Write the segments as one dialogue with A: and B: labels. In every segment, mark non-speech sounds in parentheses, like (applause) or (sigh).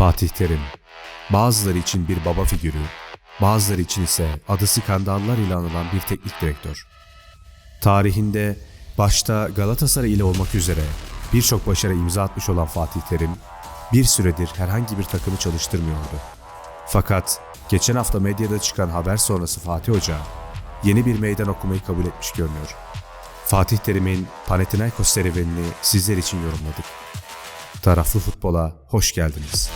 A: Fatih Terim. Bazıları için bir baba figürü, bazıları için ise adı skandallar ile anılan bir teknik direktör. Tarihinde başta Galatasaray ile olmak üzere birçok başarı imza atmış olan Fatih Terim, bir süredir herhangi bir takımı çalıştırmıyordu. Fakat geçen hafta medyada çıkan haber sonrası Fatih Hoca yeni bir meydan okumayı kabul etmiş görünüyor. Fatih Terim'in Panathinaikos serüvenini sizler için yorumladık. Taraflı futbola hoş geldiniz.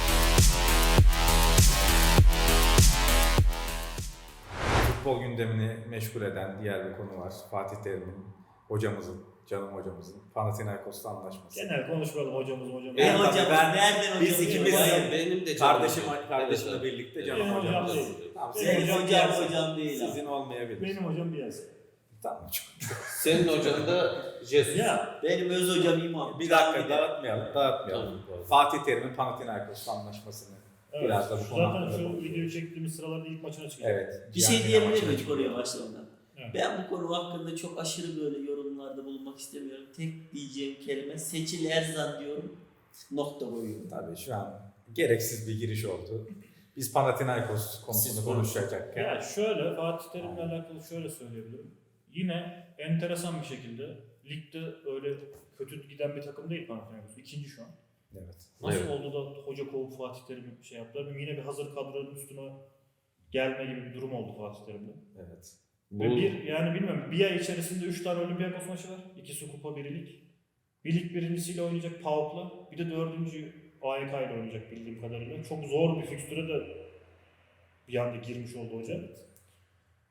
B: Futbol gündemini meşgul eden diğer bir konu var. Fatih Terim'in, hocamızın, canım hocamızın Panathinaikos'la anlaşması.
C: Genel konuşmayalım hocamız hocamız.
B: Ben
D: Benim
B: tabii
D: hocam,
B: ben-
D: nereden hocam?
B: biz ikimiz-
D: Hocam,
E: benim de canım
B: Kardeşim,
E: hocam.
B: kardeşimle
E: Evet,
B: birlikte
C: Benim
B: canım
C: hocam
B: hocamız.
C: değil.
B: Tamam,
C: Benim
B: senin,
D: Benim
C: hocam
D: hocam
C: değil.
D: hocam
B: sizin olmayabilir.
C: Benim hocam biraz.
B: Tamam, çok.
E: Senin hocan da Jesus.
C: Ya
D: Benim öz hocam imam.
B: Bir dakika dağıtmayalım, dağıtmayalım. Fatih Terim'in Panathinaikos'la anlaşmasını
C: evet,
B: biraz da bu konu
C: zaten
B: hakkında
C: şu
B: konuşalım.
C: videoyu çektiğimiz sıralarda ilk maçına çıkacak.
B: Evet.
D: Bir şey diyebilir miyim
B: çıkıyor.
D: konuya başlamadan?
C: Evet.
D: Ben bu konu hakkında çok aşırı böyle yorumlarda bulunmak istemiyorum. Tek diyeceğim kelime Seçil Erzan diyorum. Nokta koyuyorum.
B: Tabii şu an gereksiz bir giriş oldu. Biz Panathinaikos konusunu
E: Siz
B: konuşacakken.
C: Ya şöyle Fatih Terim'le alakalı şöyle söyleyebilirim. Yine enteresan bir şekilde ligde öyle kötü giden bir takım değil Panathinaikos. İkinci şu an.
B: Evet.
C: Nasıl
E: Evet.
C: oldu da hoca kovup Fatih Terim'i şey yaptılar? Yine bir hazır kadronun üstüne gelme gibi bir durum oldu Fatih Terim'de.
B: Evet.
C: Ve
E: Bu
C: bir yani bilmiyorum bir ay içerisinde 3 tane Olympiakos maçı var. İkisi kupa biri lig. Bir lig birincisiyle oynayacak PAOK'la. Bir de dördüncü AYK ile oynayacak bildiğim kadarıyla. Çok zor bir fikstüre de bir anda girmiş oldu hoca.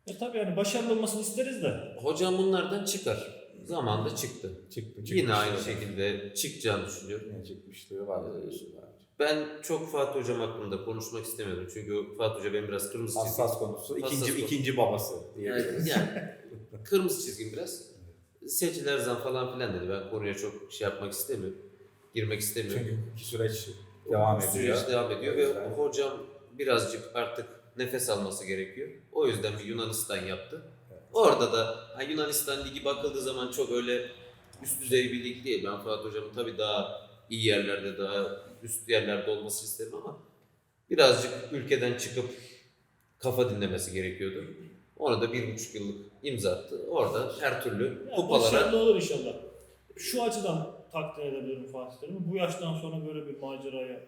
C: E tabi yani başarılı olmasını isteriz de.
E: hocam bunlardan çıkar. Zamanında çıktı.
B: Çıktı.
E: Yine
B: çıkmıştı.
E: aynı şekilde çıkacağını düşünüyorum.
B: Yine çıkmışlığı var.
E: Ben çok Fatih hocam hakkında konuşmak istemiyorum. Çünkü Fatih hoca benim biraz kırmızı çizgim.
B: Hassas konusu.
E: Hassas
B: İkinci,
E: konu.
B: ikinci babası
E: Yani,
B: diyebiliriz.
E: yani kırmızı çizgim biraz. Seçil Erzan falan filan dedi. Ben konuya çok şey yapmak istemiyorum. Girmek istemiyorum.
B: Çünkü süreç devam ediyor.
E: Süreç devam ediyor ve hocam birazcık artık nefes alması gerekiyor. O yüzden bir Yunanistan yaptı. Orada da ha, Yunanistan ligi bakıldığı zaman çok öyle üst düzey bir lig değil. Ben Fuat hocamın tabii daha iyi yerlerde, daha üst yerlerde olması isterim ama birazcık ülkeden çıkıp kafa dinlemesi gerekiyordu. Ona da bir buçuk yıllık imza attı. Orada her türlü
C: Ya
E: kupalara
C: başarılı olur inşallah. Şu açıdan takdir edebilirim Fatih Terim'i. Bu yaştan sonra böyle bir maceraya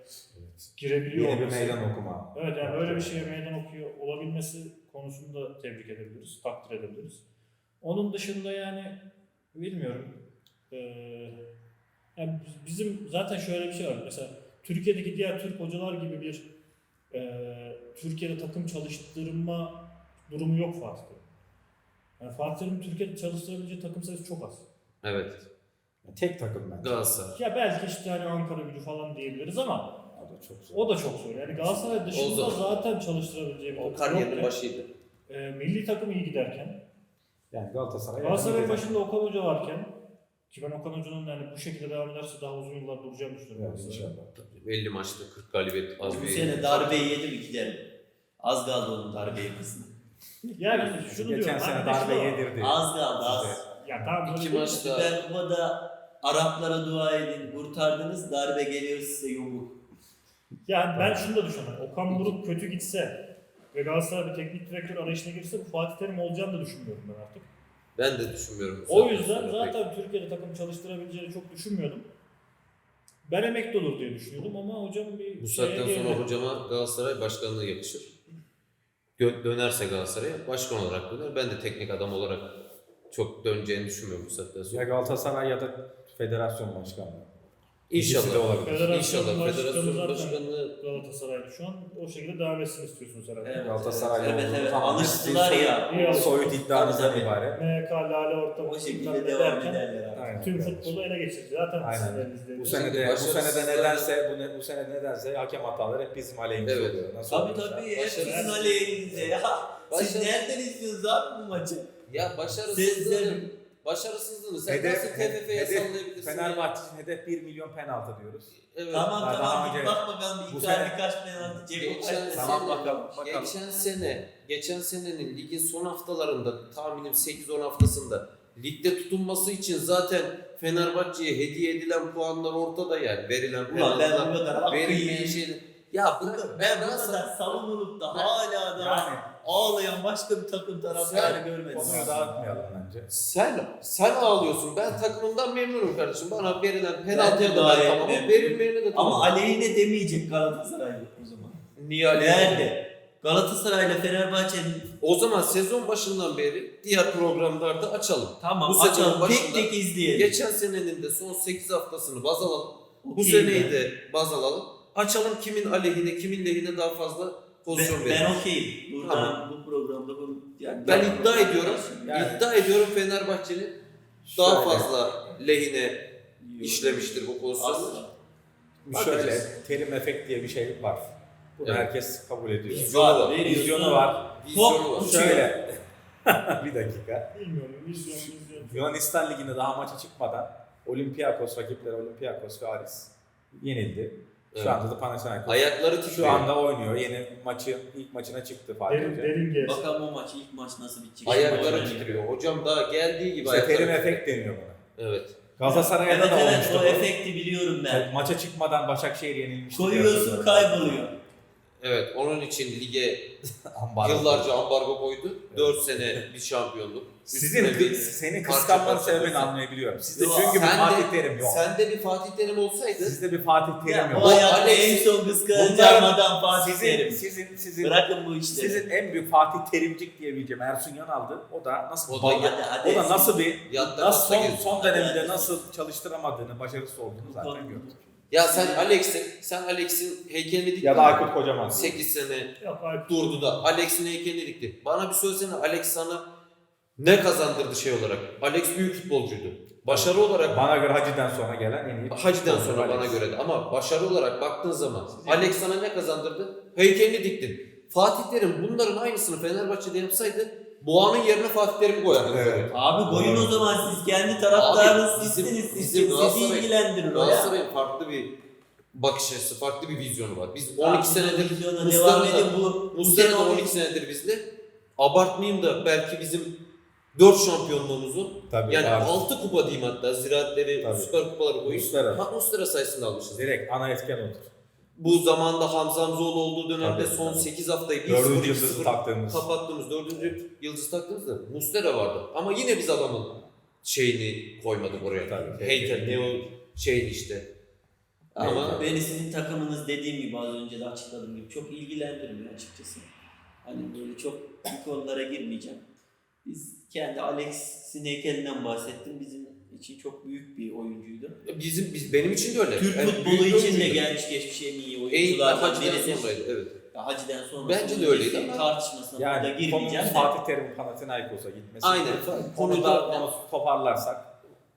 C: girebiliyor
B: Yeni bir
C: olması.
B: meydan okuma.
C: Evet yani böyle bir şeye meydan okuyor olabilmesi konusunda tebrik edebiliriz, takdir edebiliriz. Onun dışında yani bilmiyorum. Ee, yani biz- bizim zaten şöyle bir şey var. Mesela Türkiye'deki diğer Türk hocalar gibi bir e, Türkiye'de takım çalıştırma durumu yok Fatih'te. Yani Fatih Terim'in Türkiye'de çalıştırabileceği takım sayısı çok az.
E: evet
B: Tek takım bence.
E: Galatasaray.
C: Ya belki işte hani Ankara gücü falan diyebiliriz ama
B: O da çok zor.
C: o da çok zor. Yani Galatasaray dışında
E: zor.
C: zaten çalıştırabileceği bir
E: O
C: takım
E: kariyerin
C: yokken,
E: başıydı.
C: e, milli takım iyi giderken
B: Yani Galatasaray.
C: Galatasaray'ın
B: yani
C: başında Okan Hoca varken ki ben Okan Hoca'nın yani bu şekilde devam ederse daha uzun yıllar duracağını düşünüyorum. Galatasaray'ın.
B: inşallah.
E: 50 maçta 40 galibiyet az
D: Bu
E: bir
D: sene darbeyi yedim giderim. Az kaldı onun darbe yemesine. (laughs)
C: Yani şunu
B: Geçen
C: diyorum.
B: sene
C: hani
B: darbe yedirdi.
D: Az kaldı az.
C: Ya tamam böyle
E: İki
C: değil.
E: maç-
D: Süper Kupa'da Araplara dua edin. Kurtardınız darbe geliyor size yumruk.
C: Yani ben şunu da düşünüyorum. Okan Buruk kötü gitse ve Galatasaray bir teknik direktör arayışına girse bu Fatih Terim olacağını da düşünmüyorum ben artık.
E: Ben de düşünmüyorum.
C: O
E: Zaten
C: yüzden
E: sonra pek.
C: zaten Türkiye'de takım çalıştırabileceğini çok düşünmüyordum. Ben emekli olur diye düşünüyordum ama hocam bir
E: Bu saatten sonra
C: geldi.
E: hocama Galatasaray başkanlığı yakışır. Gö- dönerse Galatasaray'a başkan olarak döner. Ben de teknik adam olarak çok döneceğini düşünmüyorum bu saatten sonra.
B: Ya Galatasaray ya da federasyon başkanlığı. İkisi de
E: İnşallah.
B: olabilir.
C: Federasyon
E: İnşallah
C: başkanı
E: federasyon
C: zaten
E: başkanlığı
C: Galatasaray'da şu an o şekilde devam etsin istiyorsunuz herhalde.
D: Evet,
B: Galatasaray
D: evet,
B: olduğunu
D: evet.
B: tamamen
D: Alıştılar
B: sizin
D: ya.
B: Soyut iddianızdan
D: Tabii, tabii.
B: ibaret.
C: MK Lale ortamı
D: O şekilde devam ederler abi.
B: Aynen.
C: Tüm futbolu ele geçirdi. Zaten
B: Aynen.
C: sizin elinizde.
B: Bu sene de bu sene de nedense bu, ne, bu sene nedense hakem hataları hep bizim aleyhimize
E: Evet.
B: oluyor. Nasıl
D: Tabii tabii hep
E: Başarı-
D: sizin aleyhinize ya. Siz
E: Başarı-
D: nereden izliyorsunuz abi bu maçı?
E: ya başarısızlığını başarısızlığını sen
B: Hedef,
E: nasıl TFF'ye
B: hedef
E: sallayabilirsin? ya?
B: Fenerbahçe'nin hedef 1 milyon penaltı diyoruz.
E: Evet.
D: Tamam
B: Daha
D: tamam
B: önce-
D: bak bakalım
B: bu
D: bir
B: sene-
D: tane kaç penaltı Ceko
E: Geçen
D: penaltı.
B: Tamam,
E: sene,
B: bakalım, bakalım.
E: geçen sene, geçen senenin ligin son haftalarında tahminim 8-10 haftasında ligde tutunması için zaten Fenerbahçe'ye hediye edilen puanlar ortada yani verilen
D: Ulan ben bu kadar
E: verilmeyen şeyler. Ya bırak ben
D: bu
E: ben sana
D: kadar savunulup da hala da
B: Yani
D: ağlayan başka bir takım taraftarı görmedim.
B: konuyu dağıtmayalım bence.
E: sen sen ağlıyorsun. Ben takımımdan memnunum kardeşim. Bana verilen penaltıya da ben tamamım. Verilmeyene de tamamım.
D: Ama aleyhine demeyecek Galatasaray o zaman.
E: Niye aleyhine?
D: Nerede? Galatasaray'la Fenerbahçe'nin
E: O zaman sezon başından beri diğer programlarda açalım.
D: tamam
E: Bu
D: açalım tek
E: başında-
D: tek izleyelim.
E: Geçen senenin de son 8 haftasını baz alalım. Bu
D: Okey
E: seneyi
D: ben.
E: de baz alalım. Açalım kimin aleyhine, kimin lehine daha fazla pozisyon
D: ben,
E: verelim.
D: ben okeyim. Buradan
E: Tamam.
D: bu programda bunu yani
E: Ben iddia ediyorum.
B: Yani-
E: İddia ediyorum Fenerbahçe'nin daha fazla lehine işlemiştir bu pozisyon.
D: Asla.
B: Şöyle terim efekt diye bir şey var. Bunu
E: Evet.
B: herkes kabul ediyor.
E: Vizyonu var.
B: Vizyonu var.
E: Vizyonu var.
D: Hop,
B: Şöyle. (laughs) bir dakika.
C: Bilmiyorum. Vizyon, vizyon.
B: Yunanistan Ligi'nde daha maça çıkmadan Olympiakos rakipleri Olympiakos ve Aris yenildi. Şu anda da Panathinaikos
E: Ayakları
B: şu
E: titriyor.
B: anda oynuyor. Yeni maçı ilk maçına çıktı Fatih
C: Derin,
B: Hoca.
C: derin gelsin.
D: Bakalım o maç ilk maç nasıl bitecek.
E: Ayakları titriyor. Hocam daha geldiği gibi
B: İşte
E: ayakları
B: terim efekt deniyor buna.
E: Evet.
B: Galatasaray'da
D: Evet
B: da
D: evet
B: olmuştu
D: o
B: bu.
D: efekti biliyorum ben.
B: Maça çıkmadan Başakşehir yenilmişti.
D: Koyuyorsun kayboluyor.
E: Evet. Onun için lige (laughs)
B: Ambargo.
E: yıllarca ambargo koydu. 4 sene bir şampiyonluk.
B: Sizin
E: Üstüne bir
B: senin kıskanmanın
E: parça
B: sebebini anlayabiliyorum. Sizde çünkü bir
E: sen
B: Fatih
E: de-
B: Terim yok.
E: Sende bir Fatih Terim olsaydı
B: Sizde bir Fatih Terim yok.
D: bu hayatta
E: Alex-
D: en son kıskanacağım
B: Bunların-
D: adam Fatih
B: Sizin,
D: Terim.
B: sizin, sizin,
D: Bırakın bu işleri.
B: sizin en büyük Fatih Terimcik diyebileceğim Ersun Yanal'dı. O da nasıl
E: O da
B: bal-
D: hadi, hadi.
B: o da nasıl bir nasıl son, son dönemde nasıl çalıştıramadığını, başarısız olduğunu zaten gördük.
E: Ya sen Alex'in, sen Alex'in heykelini diktin.
B: Ya da? Aykut Kocaman.
E: 8 sene
C: Yok Aykut.
E: durdu da Alex'in heykelini dikti. Bana bir söylesene Alex sana ne kazandırdı şey olarak? Alex büyük futbolcuydu. Başarı olarak
B: Bana göre Hacı'dan sonra gelen en iyi.
E: Hacı'dan sonra
B: Alex.
E: bana göre de ama başarı olarak baktığın zaman Alex sana ne kazandırdı? Heykelini diktin. Fatih Terim bunların aynısını Fenerbahçe'de yapsaydı Boğa'nın yerine Fatih Terim'i koyardı.
B: Evet.
D: Abi koyun o zaman siz kendi taraftarınız
E: Abi, bizim-
D: sizsiniz. Siz,
E: bizim
D: sizi
E: Galatasaray-
D: ilgilendirir o ya.
E: Galatasaray'ın farklı bir bakış açısı, farklı bir vizyonu var. Biz 12 senedir
D: Vizyona
E: Muslera
D: devam
E: da-
D: edin bu. bu
E: Muslera
D: sene
E: da
D: o-
E: 12 senedir bizde. Abartmayayım da belki bizim 4 şampiyonluğumuzu
B: Tabii,
E: yani
B: var.
E: 6 kupa diyeyim hatta ziraatleri,
B: Tabii.
E: süper kupaları koyayım.
B: Muslera.
E: Ha, Muslera sayesinde almışız.
B: Direkt ana etken odur.
E: Bu zamanda Hamza Hamzoğlu olduğu dönemde
B: Tabii,
E: son
B: tabii.
E: 8 haftayı 1-0
B: Dördüncü yıldızı
E: 2-0
B: taktığımız.
E: kapattığımız 4. yıldız taktığımızda Muslera vardı. Ama yine biz adamın şeyini koymadık oraya.
B: Tabii.
E: Heykel ne o şeydi işte. Ama
D: Ama beni sizin takımınız dediğim gibi az önce de açıkladığım gibi çok ilgilendirmiyor açıkçası. Hani böyle çok bu konulara girmeyeceğim. Biz kendi Alex'in heykelinden bahsettim. Bizim için çok büyük bir oyuncuydu.
E: bizim biz benim için de öyle.
D: Türk
E: Yani
D: futbolu için de gelmiş geçmiş en iyi oyunculardan
E: Hacı'dan
D: birisi.
E: sonraydı evet.
D: Hacı'den sonra
E: Bence de öyleydi ama-
D: tartışmasına burada
B: Yani
D: girmeyeceğim
B: konumuz
D: de.
B: Fatih Terim'in Panathinaikos'a gitmesi.
E: Aynen.
B: Konuda
E: Konuda
B: onu toparlarsak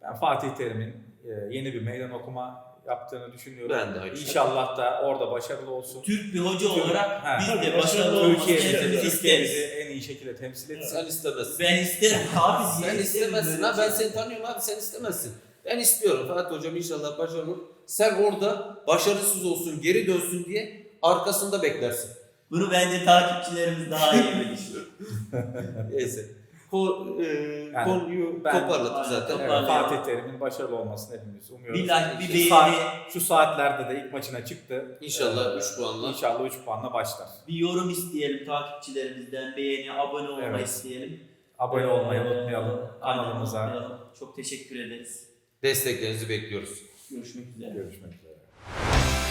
B: ben Fatih Terim'in e, yeni bir meydan okuma yaptığını düşünüyorum.
E: ben de aynı şey.
B: İnşallah da orada başarılı olsun.
D: Türk bir hoca
B: Türk-
D: olarak
B: Ha.
D: biz de başarılı
C: başarılı
D: olmasını hepimiz isteriz.
B: İyi şekilde temsil etsin.
E: Sen istemezsin.
D: Ben isterim (laughs) abi.
E: Sen istemezsin ha ben seni tanıyorum abi sen istemezsin. Ben istiyorum Fatih hocam inşallah başarılı. Sen orada başarısız olsun geri dönsün diye arkasında beklersin.
D: Bunu bence takipçilerimiz daha iyi (laughs) bilir.
E: Neyse. Ko, e,
B: Yani
E: konuyu
B: ben-
E: toparladık zaten.
B: Evet. Fatih Terim'in başarılı olmasını hepimiz umuyoruz.
D: bir like, bir
E: Şu
D: beğeni,
B: Saat- şu saatlerde de ilk maçına çıktı.
E: İnşallah
B: Ee,
E: üç puanla.
B: İnşallah 3 puanla başlar.
D: bir yorum isteyelim takipçilerimizden. Beğeni, abone olmayı
B: Evet.
D: isteyelim.
B: Abone olmayı
D: Ee,
B: unutmayalım
D: aynen,
B: kanalımıza.
D: unutmayalım. Çok teşekkür ederiz.
E: Desteklerinizi bekliyoruz.
D: Görüşmek üzere.
B: Görüşmek üzere.